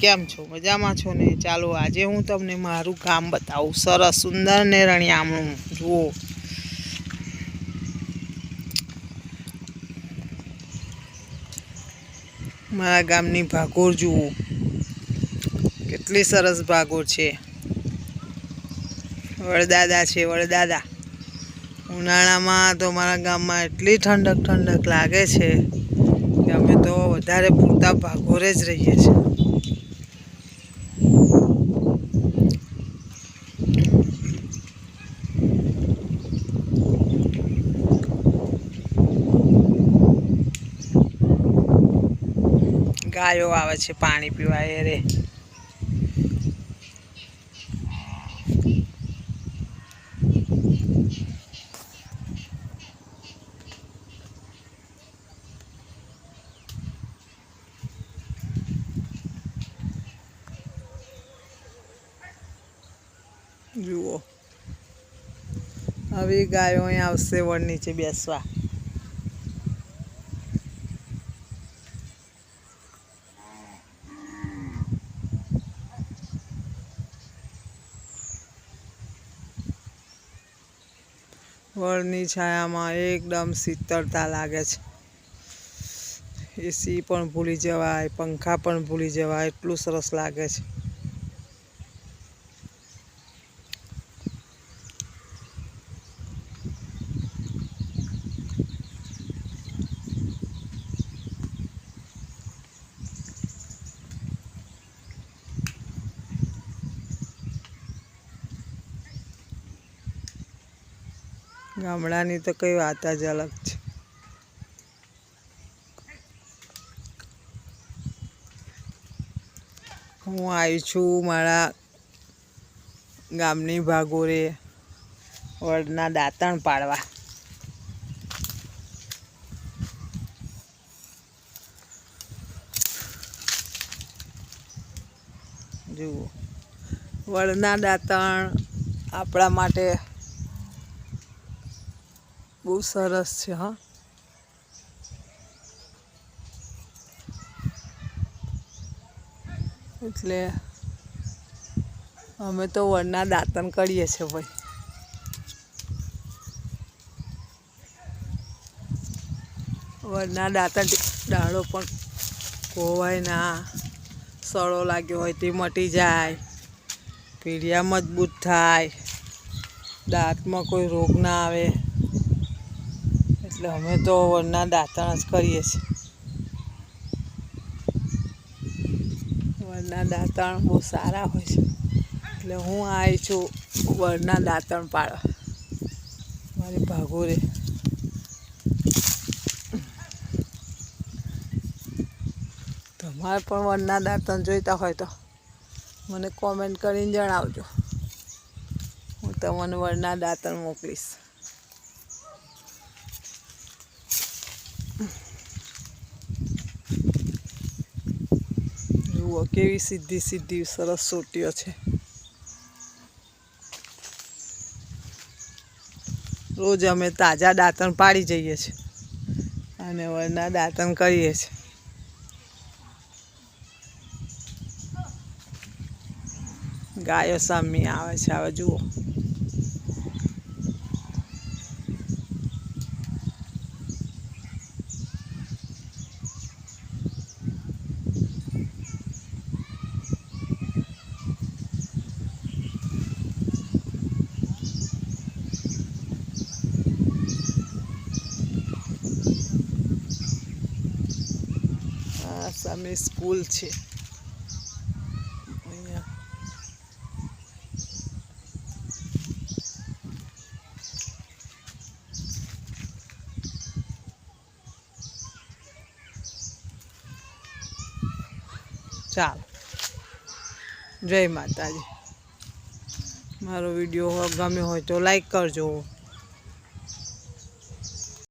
કેમ છો? મજામાં છો ને? ચાલો, આજે હું તમને મારું ગામ બતાવું. સરસ, સુંદર ને રણિયામણું. જુઓ. મારા ગામની ભાગોર, જુઓ. કેટલી સરસ ભાગોર છે. વડદાદા છે, વડદાદા. ઉનાળામાં તો મારા ગામમાં એટલી ઠંડક ઠંડક લાગે છે કે અમે તો વધારે પૂરતા ભાગોરે જ રહીએ છીએ. ગાયો આવે છે, પાણી પીવા એ રે. જુઓ. હવે ગાયો અહીં આવશે વડ નીચે બેસવા. વડની છાયામાં એકદમ શીતળતા લાગે છે. એસી પણ ભૂલી જવાય, પંખા પણ ભૂલી જવાય, એટલું સરસ લાગે છે. ગામડાની તો કઈ વાત જ અલગ છે. હું આવી છું મારા ગામની ભાગોરે વડના દાંતણ પાડવા. જુઓ. વડના દાંતણ આપણા માટે બહુ સરસ છે, હા. એટલે અમે તો વરના દાંતન કરીએ છીએ, ભાઈ. વરના દાંતન દાડો પણ કોવાય ના સડો લાગ્યો હોય તે મટી જાય પીડિયા મજબૂત થાય, દાંતમાં કોઈ રોગ ના આવે. એટલે અમે તો વરના દાંતણ જ કરીએ છીએ. વરના દાંતણ બહુ સારા હોય છે. એટલે હું આવી છું વરના દાંતણ પાડવા. મારી ભાગોરે તમારે પણ વરના દાંતણ જોઈતા હોય તો મને કોમેન્ટ કરીને જણાવજો. હું તમને વરના દાંતણ મોકલીશ. જુઓ, કેવી સીધી સીધી સરસ સોટીઓ છે. રોજ અમે તાજા દાંતણ પાડી જઈએ છીએ અને વરના દાંતણ કરીએ છીએ. ગાયો સામી આવે છે, હવે જુઓ. સામે સ્કૂલ છે. અહીંયા. ચાલો. જય માતાજી. મારો વીડિયો ગમ્યો હોય તો લાઈક કરજો.